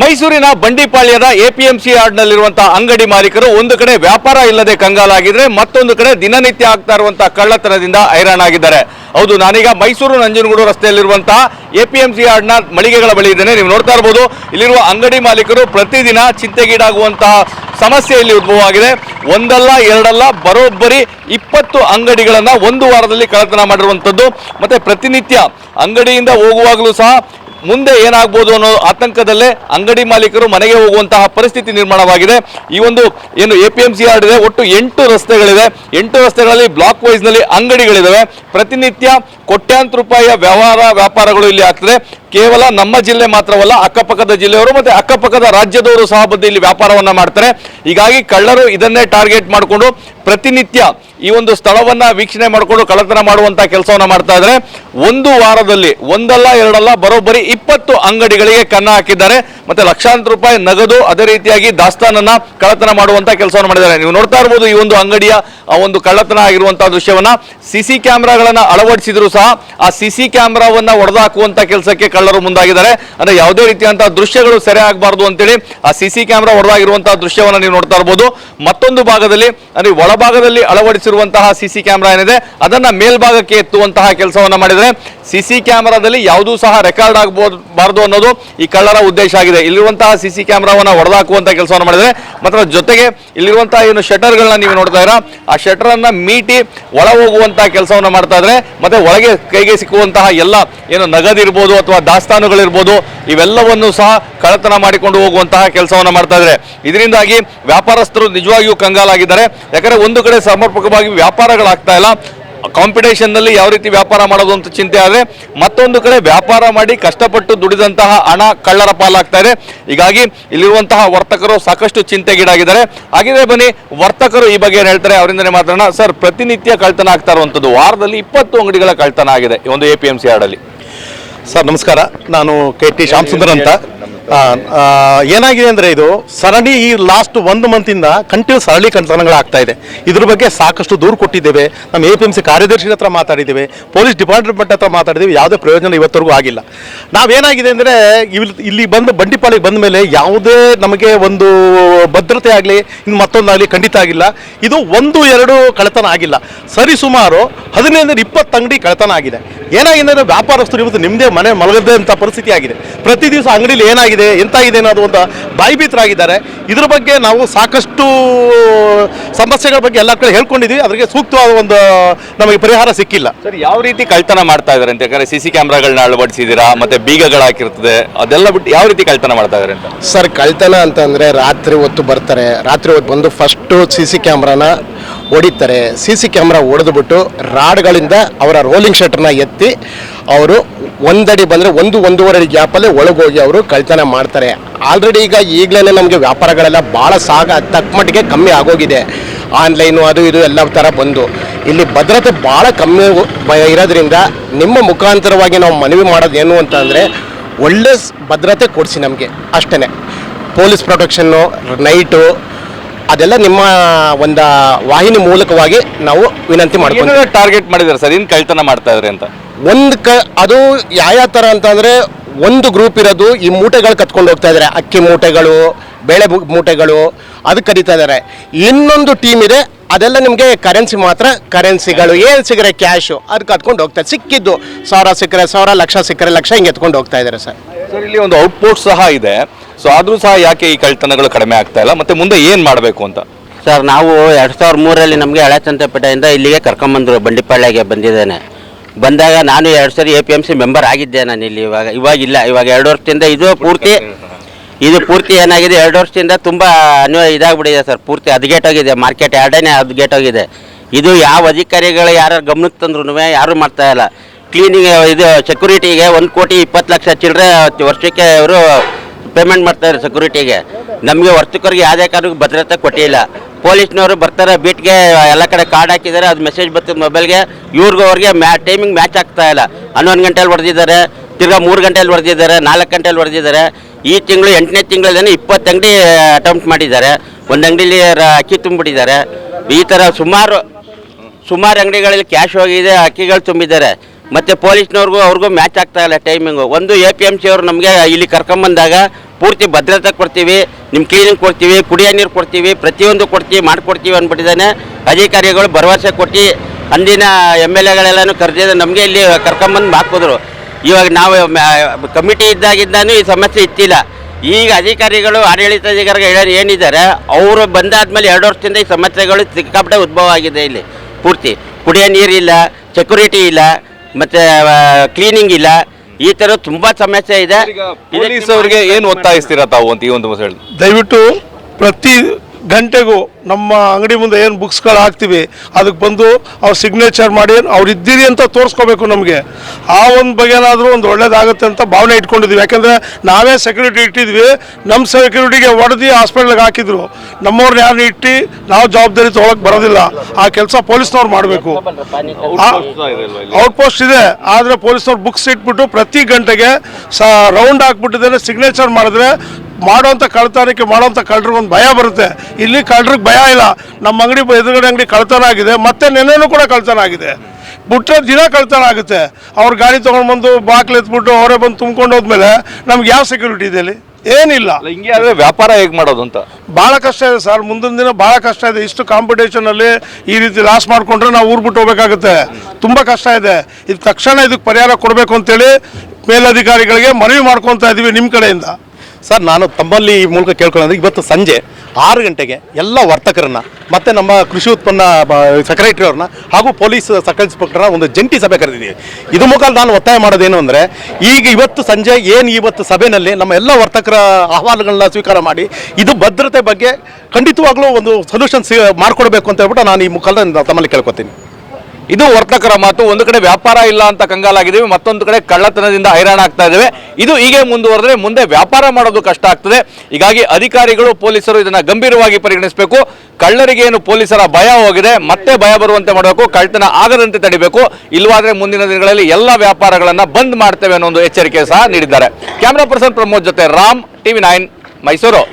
ಮೈಸೂರಿನ ಬಂಡಿಪಾಳ್ಯದ ಎಪಿಎಂಸಿ ಯಾರ್ಡ್ನಲ್ಲಿರುವಂತಹ ಅಂಗಡಿ ಮಾಲೀಕರು ಒಂದು ಕಡೆ ವ್ಯಾಪಾರ ಇಲ್ಲದೆ ಕಂಗಾಲಾಗಿದ್ರೆ ಮತ್ತೊಂದು ಕಡೆ ದಿನನಿತ್ಯ ಆಗ್ತಾ ಇರುವಂತಹ ಕಳ್ಳತನದಿಂದ ಹೈರಾಣಾಗಿದ್ದಾರೆ. ಹೌದು, ನಾನೀಗ ಮೈಸೂರು ನಂಜನಗೂಡು ರಸ್ತೆಯಲ್ಲಿರುವಂತಹ ಎಪಿಎಂಸಿ ಯಾರ್ಡ್ನ ಮಳಿಗೆಗಳ ಬಳಿ ಇದ್ದೇನೆ. ನೀವು ನೋಡ್ತಾ ಇರಬಹುದು ಇಲ್ಲಿರುವ ಅಂಗಡಿ ಮಾಲೀಕರು ಪ್ರತಿದಿನ ಚಿಂತೆಗೀಡಾಗುವಂತಹ ಸಮಸ್ಯೆ ಇಲ್ಲಿ ಉದ್ಭವವಾಗಿದೆ ಒಂದಲ್ಲ, ಎರಡಲ್ಲ, ಬರೋಬ್ಬರಿ ಇಪ್ಪತ್ತು ಅಂಗಡಿಗಳನ್ನ ಒಂದು ವಾರದಲ್ಲಿ ಕಳ್ಳತನ ಮಾಡಿರುವಂಥದ್ದು ಮತ್ತೆ ಪ್ರತಿನಿತ್ಯ ಅಂಗಡಿಯಿಂದ ಹೋಗುವಾಗಲೂ ಸಹ ಮುಂದೆ ಏನಾಗ್ಬೋದು ಅನ್ನೋ ಆತಂಕದಲ್ಲೇ ಅಂಗಡಿ ಮಾಲೀಕರು ಮನೆಗೆ ಹೋಗುವಂತಹ ಪರಿಸ್ಥಿತಿ ನಿರ್ಮಾಣವಾಗಿದೆ. ಈ ಒಂದು ಏನು A P M C yard ಇದೆ, ಒಟ್ಟು ಎಂಟು ರಸ್ತೆಗಳಿವೆ ಎಂಟು ರಸ್ತೆಗಳಲ್ಲಿ ಬ್ಲಾಕ್ ವೈಸ್ನಲ್ಲಿ ಅಂಗಡಿಗಳಿದಾವೆ. ಪ್ರತಿನಿತ್ಯ ಕೋಟ್ಯಾಂತರ ರೂಪಾಯಿಯ ವ್ಯವಹಾರ ವ್ಯಾಪಾರಗಳು ಇಲ್ಲಿ ಆಗ್ತದೆ. ಕೇವಲ ನಮ್ಮ ಜಿಲ್ಲೆ ಮಾತ್ರವಲ್ಲ ಅಕ್ಕಪಕ್ಕದ ಜಿಲ್ಲೆಯವರು ಮತ್ತೆ ಅಕ್ಕಪಕ್ಕದ ರಾಜ್ಯದವರು ಸಹ ಬಂದು ಇಲ್ಲಿ ವ್ಯಾಪಾರವನ್ನ ಮಾಡ್ತಾರೆ. ಹೀಗಾಗಿ ಕಳ್ಳರು ಇದನ್ನೇ ಟಾರ್ಗೆಟ್ ಮಾಡಿಕೊಂಡು ಪ್ರತಿನಿತ್ಯ ಈ ಒಂದು ಸ್ಥಳವನ್ನ ವೀಕ್ಷಣೆ ಮಾಡಿಕೊಂಡು ಕಳ್ಳತನ ಮಾಡುವಂತ ಕೆಲಸವನ್ನ ಮಾಡ್ತಾ ಇದ್ದಾರೆ. ಒಂದು ವಾರದಲ್ಲಿ ಒಂದಲ್ಲ ಎರಡಲ್ಲ ಬರೋಬ್ಬರಿ ಇಪ್ಪತ್ತು ಅಂಗಡಿಗಳಿಗೆ ಕನ್ನ ಹಾಕಿದ್ದಾರೆ. ಮತ್ತೆ ಲಕ್ಷಾಂತರ ರೂಪಾಯಿ ನಗದು ಅದೇ ರೀತಿಯಾಗಿ ದಾಸ್ತಾನನ್ನ ಕಳ್ಳತನ ಮಾಡುವಂತ ಕೆಲಸವನ್ನು ಮಾಡಿದ್ದಾರೆ. ನೀವು ನೋಡ್ತಾ ಇರಬಹುದು ಈ ಒಂದು ಅಂಗಡಿಯ, ಆ ಒಂದು ಕಳ್ಳತನ ಆಗಿರುವಂತಹ ದೃಶ್ಯವನ್ನ ಸಿಸಿ ಕ್ಯಾಮೆರಾಗಳನ್ನ ಅಳವಡಿಸಿದ್ರು ಸಹ ಆ ಸಿಸಿ ಕ್ಯಾಮೆರಾವನ್ನ ಒಡೆದಾಕುವಂತ ಕೆಲಸಕ್ಕೆ ಕಳ್ಳರು ಮುಂದಾಗಿದ್ದಾರೆ. ಅಂದ್ರೆ ಯಾವುದೇ ರೀತಿಯಂತಹ ದೃಶ್ಯಗಳು ಸೆರೆ ಆಗಬಾರದು ಅಂತೇಳಿ ಆ ಸಿಸಿ ಕ್ಯಾಮೆರಾ ಒಡೆದಾಗಿರುವಂತಹ ದೃಶ್ಯವನ್ನ ನೀವು ನೋಡ್ತಾ ಇರಬಹುದು ಮತ್ತೊಂದು ಭಾಗದಲ್ಲಿ, ಅಂದ್ರೆ ಒಳಭಾಗದಲ್ಲಿ ಅಳವಡಿಸಿರುವಂತಹ ಸಿಸಿ ಕ್ಯಾಮೆರಾ ಏನಿದೆ, ಅದನ್ನ ಮೇಲ್ಭಾಗಕ್ಕೆ ಎತ್ತುವಂತಹ ಕೆಲಸವನ್ನ ಮಾಡಿದರೆ ಸಿಸಿ ಕ್ಯಾಮೆರಾದಲ್ಲಿ ಯಾವುದೂ ಸಹ ರೆಕಾರ್ಡ್ ಆಗಬಾರದು ಅನ್ನೋದು ಈ ಕಳ್ಳರ ಉದ್ದೇಶ ಆಗಿದೆ. ಇಲ್ಲಿರುವಂತಹ ಸಿ ಕ್ಯಾಮೆರಾವನ್ನ ಹೊಡೆದಾಕುವಂತ ಕೆಲಸವನ್ನು ಮಾಡಿದರೆ ಮಾತ್ರ ಜೊತೆಗೆ ಇಲ್ಲಿರುವಂತಹ ಏನು ಶಟರ್ಗಳನ್ನ ನೀವು ನೋಡ್ತಾ ಇದ್ದೀರಾ, ಆ ಶಟರ್ ಅನ್ನ ಮೀಟಿ ಒಳ ಹೋಗುವಂತಹ ಕೆಲಸವನ್ನ ಮಾಡ್ತಾ ಇದ್ರೆ ಮತ್ತೆ ಒಳಗೆ ಕೈಗೆ ಸಿಕ್ಕುವಂತಹ ಎಲ್ಲ ಏನು ನಗದಿರ್ಬೋದು ಅಥವಾ ದಾಸ್ತಾನುಗಳಿರ್ಬೋದು ಇವೆಲ್ಲವನ್ನು ಸಹ ಕಳತನ ಮಾಡಿಕೊಂಡು ಹೋಗುವಂತಹ ಕೆಲಸವನ್ನ ಮಾಡ್ತಾ ಇದ್ದಾರೆ. ಇದರಿಂದಾಗಿ ವ್ಯಾಪಾರಸ್ಥರು ನಿಜವಾಗಿಯೂ ಕಂಗಾಲಾಗಿದ್ದಾರೆ. ಯಾಕಂದ್ರೆ ಒಂದು ಕಡೆ ಸಮರ್ಪಕವಾಗಿ ವ್ಯಾಪಾರಗಳಾಗ್ತಾ ಇಲ್ಲ ಕಾಂಪಿಟೇಷನ್ನಲ್ಲಿ ಯಾವ ರೀತಿ ವ್ಯಾಪಾರ ಮಾಡೋದು ಅಂತ ಚಿಂತೆ ಆದರೆ ಮತ್ತೊಂದು ಕಡೆ ವ್ಯಾಪಾರ ಮಾಡಿ ಕಷ್ಟಪಟ್ಟು ದುಡಿದಂತಹ ಹಣ ಕಳ್ಳರ ಪಾಲಾಗ್ತಾ ಇದೆ. ಹೀಗಾಗಿ ಇಲ್ಲಿರುವಂತಹ ವರ್ತಕರು ಸಾಕಷ್ಟು ಚಿಂತೆಗೀಡಾಗಿದ್ದಾರೆ. ಹಾಗಿದ್ರೆ ಬನ್ನಿ, ವರ್ತಕರು ಈ ಬಗ್ಗೆ ಏನು ಹೇಳ್ತಾರೆ ಅವರಿಂದನೇ ಮಾತಾಡೋಣ. ಸರ್, ಪ್ರತಿನಿತ್ಯ ಕಳ್ತನ ಆಗ್ತಾ ಇರುವಂಥದ್ದು, ವಾರದಲ್ಲಿ ಇಪ್ಪತ್ತು ಅಂಗಡಿಗಳ ಕಳ್ತನ ಆಗಿದೆ ಒಂದು ಎ ಪಿ ಎಂ ಸಿ ಆರ್ಡಲ್ಲಿ ಸರ್, ನಮಸ್ಕಾರ. ನಾನು ಕೆ ಟಿ ಶ್ಯಾಮ್ ಸುಂದರ್ ಅಂತ. ಏನಾಗಿದೆ ಅಂದರೆ ಇದು ಸರಣಿ ಈ ಲಾಸ್ಟ್ ಒಂದು ಮಂತಿಂದ ಕಂಟಿನ್ಯೂ ಸರಳಿ ಆಗ್ತಾ ಇದೆ. ಇದ್ರ ಬಗ್ಗೆ ಸಾಕಷ್ಟು ದೂರು ಕೊಟ್ಟಿದ್ದೇವೆ. ನಮ್ಮ ಎ ಪಿ ಎಂ ಸಿ ಕಾರ್ಯದರ್ಶಿ ಹತ್ರ ಮಾತಾಡಿದ್ದೇವೆ. ಪೊಲೀಸ್ ಡಿಪಾರ್ಟ್ಮೆಂಟ್ ಹತ್ರ ಮಾತಾಡಿದ್ದೇವೆ. ಯಾವುದೇ ಪ್ರಯೋಜನ ಇವತ್ತರೆಗೂ ಆಗಿಲ್ಲ. ನಾವೇನಾಗಿದೆ ಅಂದರೆ ಇಲ್ಲಿ ಬಂದು ಬಂಡಿಪಾಳಿಗೆ ಬಂದ ಮೇಲೆ ಯಾವುದೇ ನಮಗೆ ಒಂದು ಭದ್ರತೆ ಆಗಲಿ, ಇನ್ನು ಮತ್ತೊಂದಾಗಲಿ ಖಂಡಿತ ಆಗಿಲ್ಲ. ಇದು ಒಂದು, ಎರಡು ಕಳೆತನ ಆಗಿಲ್ಲ. ಸರಿ ಸುಮಾರು ಹದಿನೈದರಿಂದ ಇಪ್ಪತ್ತು ಅಂಗಡಿ ಕಳೆತನ ಆಗಿದೆ. ಏನಾಗಿದೆ ಅಂದರೆ ವ್ಯಾಪಾರಸ್ಥರು ಇವತ್ತು ನಿಮ್ಮದೇ ಮನೆ ಮಲಗದಂಥ ಪರಿಸ್ಥಿತಿ ಆಗಿದೆ. ಪ್ರತಿ ದಿವಸ ಅಂಗಡಿಲಿ ಏನಾಗಿದೆ ಎಂತಾಗಿದೆ ಅನ್ನೋದು ಒಂದು ಭಯಭೀತರಾಗಿದ್ದಾರೆ. ಇದ್ರ ಬಗ್ಗೆ ನಾವು ಸಾಕಷ್ಟು ಸಮಸ್ಯೆಗಳ ಬಗ್ಗೆ ಎಲ್ಲ ಕಡೆ ಹೇಳ್ಕೊಂಡಿದ್ವಿ. ಅದಕ್ಕೆ ಸೂಕ್ತವಾದ ಒಂದು ನಮಗೆ ಪರಿಹಾರ ಸಿಕ್ಕಿಲ್ಲ. ಸರ್ ಯಾವ ರೀತಿ ಕಳ್ತನ ಮಾಡ್ತಾ ಇದಾರೆ ಅಂತ ಯಾಕಂದ್ರೆ ಸಿ ಸಿ ಕ್ಯಾಮ್ರಾಗಳನ್ನ ಅಳವಡಿಸಿದ್ದೀರಾ ಮತ್ತೆ ಬೀಗಗಳು ಹಾಕಿರ್ತದೆ ಅದೆಲ್ಲ ಬಿಟ್ಟು ಯಾವ ರೀತಿ ಕಳ್ತನ ಮಾಡ್ತಾ ಇದಾರೆ ಅಂತ? ಸರ್ ಕಳ್ತನ ಅಂತಂದರೆ ರಾತ್ರಿ ಹೊತ್ತು ಬರ್ತಾರೆ. ರಾತ್ರಿ ಹೊತ್ತು ಬಂದು ಫಸ್ಟು ಸಿ ಸಿ ಕ್ಯಾಮ್ರಾನ ಹೊಡಿತಾರೆ. ಸಿ ಸಿ ಕ್ಯಾಮ್ರಾ ಹೊಡೆದ್ಬಿಟ್ಟು ರಾಡ್ಗಳಿಂದ ಅವರ ರೋಲಿಂಗ್ ಶಟರ್ನ ಎತ್ತಿ ಅವರು ಒಂದಡಿ ಬಂದರೆ ಒಂದು ಒಂದೂವರೆ ಅಡಿ ಗ್ಯಾಪಲ್ಲಿ ಒಳಗೋಗಿ ಅವರು ಕಳ್ತನ ಮಾಡ್ತಾರೆ. ಆಲ್ರೆಡಿ ಈಗ ಈಗಲೇ ನಮಗೆ ವ್ಯಾಪಾರಗಳೆಲ್ಲ ಭಾಳ ಸಾಗ, ತಕ್ಕ ಮಟ್ಟಿಗೆ ಕಮ್ಮಿ ಆಗೋಗಿದೆ. ಆನ್ಲೈನು ಅದು ಇದು ಎಲ್ಲ ಥರ ಬಂದು. ಇಲ್ಲಿ ಭದ್ರತೆ ಭಾಳ ಕಮ್ಮಿ ಇರೋದ್ರಿಂದ ನಿಮ್ಮ ಮುಖಾಂತರವಾಗಿ ನಾವು ಮನವಿ ಮಾಡೋದು ಏನು ಅಂತ ಅಂದರೆ ಒಳ್ಳೆ ಭದ್ರತೆ ಕೊಡಿಸಿ ನಮಗೆ ಅಷ್ಟೇ ಪೊಲೀಸ್ ಪ್ರೊಟೆಕ್ಷನ್ನು ನೈಟು ಅದೆಲ್ಲ ನಿಮ್ಮ ಒಂದು ವಾಹಿನಿ ಮೂಲಕವಾಗಿ ನಾವು ವಿನಂತಿ ಮಾಡ್ತೀವಿ ಟಾರ್ಗೆಟ್ ಮಾಡಿದ್ರೆ ಸರ್? ಇನ್ ಕಳ್ತನ ಮಾಡ್ತಾ ಇದ್ರೆ ಅಂತ? ಒಂದು ಕ ಅದು ಯಾವ ಥರ ಅಂತಂದರೆ ಒಂದು ಗ್ರೂಪ್ ಇರೋದು ಈ ಮೂಟೆಗಳು ಕತ್ಕೊಂಡು ಹೋಗ್ತಾ ಇದ್ದಾರೆ ಅಕ್ಕಿ ಮೂಟೆಗಳು ಬೇಳೆ ಮೂಟೆಗಳು ಅದು ಕರೀತಾ ಇದ್ದಾರೆ ಇನ್ನೊಂದು ಟೀಮ್ ಇದೆ ಅದೆಲ್ಲ ನಿಮಗೆ ಕರೆನ್ಸಿ ಮಾತ್ರ ಕರೆನ್ಸಿಗಳು ಏನು ಸಿಗರೆ ಕ್ಯಾಶು ಅದು ಕತ್ಕೊಂಡು ಹೋಗ್ತಾರೆ ಸಿಕ್ಕಿದ್ದು ಸಾವಿರ ಸಿಕ್ಕರೆ ಸಾವಿರ ಲಕ್ಷ ಸಿಕ್ಕರೆ ಲಕ್ಷ ಹಿಂಗೆ ಎತ್ಕೊಂಡು ಹೋಗ್ತಾ ಇದ್ದಾರೆ ಸರ್. ಸರ್ ಇಲ್ಲಿ ಒಂದು ಔಟ್ಪುಟ್ ಸಹ ಇದೆ. ಸೊ ಆದರೂ ಸಹ ಯಾಕೆ ಈ ಕಳ್ತನಗಳು ಕಡಿಮೆ ಆಗ್ತಾ ಇಲ್ಲ? ಮತ್ತೆ ಮುಂದೆ ಏನು ಮಾಡಬೇಕು ಅಂತ? ಸರ್ ನಾವು ಎರಡು ಸಾವಿರದ ಮೂರರಲ್ಲಿ ನಮಗೆ ಹಳೆ ಚಂತಪೇಟೆಯಿಂದ ಇಲ್ಲಿಗೆ ಕರ್ಕೊಂಬಂದರು ಬಂಡಿಪಾಳ್ಯಗೆ ಬಂದಿದ್ದೇನೆ. ಬಂದಾಗ ನಾನು ಎರಡು ಸರಿ A P M C member ಆಗಿದ್ದೆ ನಾನು ಇಲ್ಲಿ ಇವಾಗ ಇವಾಗಿಲ್ಲ ಇವಾಗ ಎರಡು ವರ್ಷದಿಂದ ಇದು ಪೂರ್ತಿ ಇದು ಪೂರ್ತಿ ಏನಾಗಿದೆ? ಎರಡು ವರ್ಷದಿಂದ ತುಂಬ ಅನ್ವಯ ಇದಾಗ್ಬಿಟ್ಟಿದೆ ಸರ್, ಪೂರ್ತಿ ಹದಗೆಟ್ಟೋಗಿದೆ ಮಾರ್ಕೆಟ್ ಎರಡನೇ ಹದಗೆಟ್ಟೋಗಿದೆ. ಇದು ಯಾವ ಅಧಿಕಾರಿಗಳು ಯಾರು ಗಮನಕ್ಕೆ ತಂದ್ರು ಯಾರು ಮಾಡ್ತಾ ಇಲ್ಲ. ಕ್ಲೀನಿಂಗ್ ಇದು ಸೆಕ್ಯೂರಿಟಿಗೆ ಒಂದು ಕೋಟಿ ಇಪ್ಪತ್ತು ಲಕ್ಷ ಚಿಲ್ಲರೆ ವರ್ಷಕ್ಕೆ ಅವರು ಪೇಮೆಂಟ್ ಮಾಡ್ತಾರೆ ಸೆಕ್ಯೂರಿಟಿಗೆ ನಮಗೆ ವರ್ತಕರಿಗೆ ಯಾವುದೇ ಕಾರಣಕ್ಕೂ ಭದ್ರತೆ ಕೊಟ್ಟಿಲ್ಲ. ಪೊಲೀಸ್ನವರು ಬರ್ತಾರೆ, ಬೀಟ್ಗೆ ಎಲ್ಲ ಕಡೆ ಕಾರ್ಡ್ ಹಾಕಿದ್ದಾರೆ, ಅದು ಮೆಸೇಜ್ ಬರ್ತದೆ ಮೊಬೈಲ್ಗೆ ಇವ್ರಿಗೂ ಅವ್ರಿಗೆ ಮ್ಯಾ ಟೈಮಿಂಗ್ ಮ್ಯಾಚ್ ಆಗ್ತಾ ಇಲ್ಲ. ಹನ್ನೊಂದು ಗಂಟೆಯಲ್ಲಿ ಹೊಡೆದಿದ್ದಾರೆ, ತಿರ್ಗಾ ಮೂರು ಗಂಟೆಯಲ್ಲಿ ಹೊಡೆದಿದ್ದಾರೆ, ನಾಲ್ಕು ಗಂಟೆಯಲ್ಲಿ ಹೊಡೆದಿದ್ದಾರೆ. ಈ ತಿಂಗಳು ಎಂಟನೇ ತಿಂಗಳಲ್ಲಿ ಇಪ್ಪತ್ತು ಅಂಗಡಿ ಅಟೆಂಪ್ಟ್ ಮಾಡಿದ್ದಾರೆ. ಒಂದು ಅಂಗಡಿಲಿ ಅಕ್ಕಿ ತುಂಬಿಬಿಟ್ಟಿದ್ದಾರೆ ಈ ಥರ ಸುಮಾರು ಸುಮಾರು ಅಂಗಡಿಗಳಲ್ಲಿ ಕ್ಯಾಶ್ ಹೋಗಿದೆ, ಅಕ್ಕಿಗಳು ತುಂಬಿದ್ದಾರೆ. ಮತ್ತು ಪೊಲೀಸ್ನವ್ರಿಗೂ ಅವ್ರಿಗೂ ಮ್ಯಾಚ್ ಆಗ್ತಾ ಇಲ್ಲ ಟೈಮಿಂಗು ಒಂದು ಎ ಪಿ ಎಂ ಸಿ ಅವರು ನಮಗೆ ಇಲ್ಲಿ ಕರ್ಕೊಂಬಂದಾಗ ಪೂರ್ತಿ ಭದ್ರತೆ ಕೊಡ್ತೀವಿ ನಿಮ್ಮ ಕ್ಲೀನಿಂಗ್ ಕೊಡ್ತೀವಿ, ಕುಡಿಯೋ ನೀರು ಕೊಡ್ತೀವಿ, ಪ್ರತಿಯೊಂದು ಕೊಡ್ತೀವಿ, ಮಾಡಿಕೊಡ್ತೀವಿ ಅಂದ್ಬಿಟ್ಟಿದ್ದಾನೆ. ಅಧಿಕಾರಿಗಳು ಭರವಸೆ ಕೊಟ್ಟು ಅಂದಿನ ಎಂ ಎಲ್ ಎಗಳೆಲ್ಲನೂ ಕರೆದಿದ್ದು ನಮಗೆ ಇಲ್ಲಿ ಕರ್ಕೊಂಬಂದು ಹಾಕಿದ್ರು. ಇವಾಗ ನಾವು ಕಮಿಟಿ ಇದ್ದಾಗಿದ್ದಾನು ಈ ಸಮಸ್ಯೆ ಇತ್ತಿಲ್ಲ. ಈಗ ಅಧಿಕಾರಿಗಳು ಆಡಳಿತಾಧಿಕಾರಿಗಳು ಹೇಳೋರು ಏನಿದ್ದಾರೆ, ಅವರು ಬಂದಾದ್ಮೇಲೆ ಎರಡು ವರ್ಷದಿಂದ ಈ ಸಮಸ್ಯೆಗಳು ಸಿಕ್ಕಾಪಟ್ಟೆ ಉದ್ಭವ ಆಗಿದೆ ಇಲ್ಲಿ. ಪೂರ್ತಿ ಕುಡಿಯೋ ನೀರಿಲ್ಲ ಸೆಕ್ಯೂರಿಟಿ ಇಲ್ಲ, ಮತ್ತು ಕ್ಲೀನಿಂಗ್ ಇಲ್ಲ. ಈ ತರ ತುಂಬಾ ಸಮಸ್ಯೆ ಇದೆ. ಪೊಲೀಸ್ ಅವರಿಗೆ ಏನು ಒತ್ತಾಯಿಸ್ತೀರಾ ತಾವು ಅಂತ ಈ ಒಂದು ಹೇಳಿ ದಯವಿಟ್ಟು ಪ್ರತಿ ಗಂಟೆಗೂ ನಮ್ಮ ಅಂಗಡಿ ಮುಂದೆ ಏನು ಬುಕ್ಸ್ಗಳು ಹಾಕ್ತೀವಿ, ಅದಕ್ಕೆ ಬಂದು ಅವ್ರು ಸಿಗ್ನೇಚರ್ ಮಾಡಿ ಅವ್ರು ಇದ್ದೀರಿ ಅಂತ ತೋರಿಸ್ಕೋಬೇಕು ನಮಗೆ. ಆ ಒಂದು ಬಗೆನಾದರೂ ಒಂದು ಒಳ್ಳೇದಾಗುತ್ತೆ ಅಂತ ಭಾವನೆ ಇಟ್ಕೊಂಡಿದ್ವಿ. ಯಾಕೆಂದರೆ ನಾವೇ ಸೆಕ್ಯೂರಿಟಿ ಇಟ್ಟಿದ್ವಿ ನಮ್ಮ ಸೆಕ್ಯೂರಿಟಿಗೆ ಹೊಡೆದು ಹಾಸ್ಪಿಟ್ಲಿಗೆ ಹಾಕಿದ್ರು. ನಮ್ಮವ್ರನ್ನ ಯಾರನ್ನ ಇಟ್ಟು ನಾವು ಜವಾಬ್ದಾರಿ ತೊಗೊಳಕ್ಕೆ ಬರೋದಿಲ್ಲ. ಆ ಕೆಲಸ ಪೊಲೀಸ್ನವ್ರು ಮಾಡಬೇಕು. ಔಟ್ಪೋಸ್ಟ್ ಇದೆ, ಆದರೆ ಪೊಲೀಸ್ನವ್ರು ಬುಕ್ಸ್ ಇಟ್ಬಿಟ್ಟು ಪ್ರತಿ ಗಂಟೆಗೆ ಸ ರೌಂಡ್ ಹಾಕ್ಬಿಟ್ಟಿದ್ದೇನೆ ಸಿಗ್ನೇಚರ್ ಮಾಡಿದ್ರೆ ಮಾಡೋಂಥ ಕಳ್ತನಕ್ಕೆ ಮಾಡೋಂಥ ಕಳ್ಳರಿಗೆ ಒಂದು ಭಯ ಬರುತ್ತೆ. ಇಲ್ಲಿ ಕಳ್ಳರಿಗೆ ಭಯ ಇಲ್ಲ. ನಮ್ಮ ಅಂಗಡಿ ಎದುರುಗಡೆ ಅಂಗಡಿ ಕಳ್ತನ ಆಗಿದೆ. ಮತ್ತೆ ನೆನೆಯೂ ಕೂಡ ಕಳ್ತನ ಆಗಿದೆ. ಬಿಟ್ಟರೆ ದಿನ ಕಳ್ತನ ಆಗುತ್ತೆ. ಅವ್ರ ಗಾಡಿ ತೊಗೊಂಡು ಬಂದು ಬಾಕ್ಲು ಎತ್ಬಿಟ್ಟು ಅವರೇ ಬಂದು ತುಂಬ್ಕೊಂಡು ಹೋದ್ಮೇಲೆ ನಮ್ಗೆ ಯಾವ ಸೆಕ್ಯೂರಿಟಿ ಇದೆ ಅಲ್ಲಿ ಏನಿಲ್ಲ. ಹಿಂಗೆ ಆದ್ರೆ ವ್ಯಾಪಾರ ಹೇಗೆ ಮಾಡೋದು ಅಂತ? ಭಾಳ ಕಷ್ಟ ಇದೆ ಸರ್. ಮುಂದಿನ ದಿನ ಭಾಳ ಕಷ್ಟ ಇದೆ. ಇಷ್ಟು ಕಾಂಪಿಟೇಷನ್ ಅಲ್ಲಿ ಈ ರೀತಿ ಲಾಸ್ ಮಾಡಿಕೊಂಡ್ರೆ ನಾವು ಊರ್ ಬಿಟ್ಟು ಹೋಗ್ಬೇಕಾಗುತ್ತೆ. ತುಂಬಾ ಕಷ್ಟ ಇದೆ. ಇದು ತಕ್ಷಣ ಇದಕ್ಕೆ ಪರಿಹಾರ ಕೊಡಬೇಕು ಅಂತೇಳಿ ಮೇಲಧಿಕಾರಿಗಳಿಗೆ ಮನವಿ ಮಾಡ್ಕೊತಾ ಇದ್ದೀವಿ ನಿಮ್ಮ ಕಡೆಯಿಂದ. ಸರ್, ನಾನು ತಮ್ಮಲ್ಲಿ ಈ ಮೂಲಕ ಕೇಳ್ಕೊಳ್ಳೋದು ಇವತ್ತು ಸಂಜೆ ಆರು ಗಂಟೆಗೆ ಎಲ್ಲ ವರ್ತಕರನ್ನ, ಮತ್ತೆ ನಮ್ಮ ಕೃಷಿ ಉತ್ಪನ್ನ ಸೆಕ್ರೆಟರಿ ಅವ್ರನ್ನ ಹಾಗೂ ಪೊಲೀಸ್ ಸಬ್ ಇನ್ಸ್ಪೆಕ್ಟರ್ನ ಒಂದು ಜಂಟಿ ಸಭೆ ಕರೆದಿದ್ದೀವಿ. ಇದು ಮುಖಾಲ ನಾನು ಒತ್ತಾಯ ಮಾಡೋದೇನು ಅಂದರೆ, ಈಗ ಇವತ್ತು ಸಂಜೆ, ಏನು ಇವತ್ತು ಸಭೆಯಲ್ಲಿ ನಮ್ಮ ಎಲ್ಲ ವರ್ತಕರ ಅಹವಾಲುಗಳನ್ನ ಸ್ವೀಕಾರ ಮಾಡಿ, ಇದು ಭದ್ರತೆ ಬಗ್ಗೆ ಖಂಡಿತವಾಗ್ಲೂ ಒಂದು ಸೊಲ್ಯೂಷನ್ ಮಾಡಿಕೊಡ್ಬೇಕು ಅಂತ ಹೇಳ್ಬಿಟ್ಟು ನಾನು ಈ ಮುಖಾಲ ತಮ್ಮಲ್ಲಿ ಕೇಳ್ಕೊತೀನಿ. ಇದು ವರ್ತಕರ ಮಾತು. ಒಂದು ಕಡೆ ವ್ಯಾಪಾರ ಇಲ್ಲ ಅಂತ ಕಂಗಾಲಾಗಿದ್ದೀವಿ, ಮತ್ತೊಂದು ಕಡೆ ಕಳ್ಳತನದಿಂದ ಹೈರಾಣ ಆಗ್ತಾ ಇದ್ದೇವೆ. ಇದು ಹೀಗೆ ಮುಂದುವರೆದ್ರೆ ಮುಂದೆ ವ್ಯಾಪಾರ ಮಾಡೋದು ಕಷ್ಟ ಆಗ್ತದೆ. ಹೀಗಾಗಿ ಅಧಿಕಾರಿಗಳು, ಪೊಲೀಸರು ಇದನ್ನ ಗಂಭೀರವಾಗಿ ಪರಿಗಣಿಸಬೇಕು. ಕಳ್ಳರಿಗೆ ಏನು ಪೊಲೀಸರ ಭಯ ಹೋಗಿದೆ, ಮತ್ತೆ ಭಯ ಬರುವಂತೆ ಮಾಡಬೇಕು. ಕಳ್ಳತನ ಆಗದಂತೆ ತಡಿಬೇಕು. ಇಲ್ವಾದ್ರೆ ಮುಂದಿನ ದಿನಗಳಲ್ಲಿ ಎಲ್ಲ ವ್ಯಾಪಾರಗಳನ್ನ ಬಂದ್ ಮಾಡ್ತೇವೆ ಅನ್ನೋ ಒಂದು ಎಚ್ಚರಿಕೆ ಸಹ ನೀಡಿದ್ದಾರೆ. ಕ್ಯಾಮರಾ ಪರ್ಸನ್ ಪ್ರಮೋದ್ ಜೊತೆ ರಾಮ್, ಟಿವಿ ನೈನ್, ಮೈಸೂರು.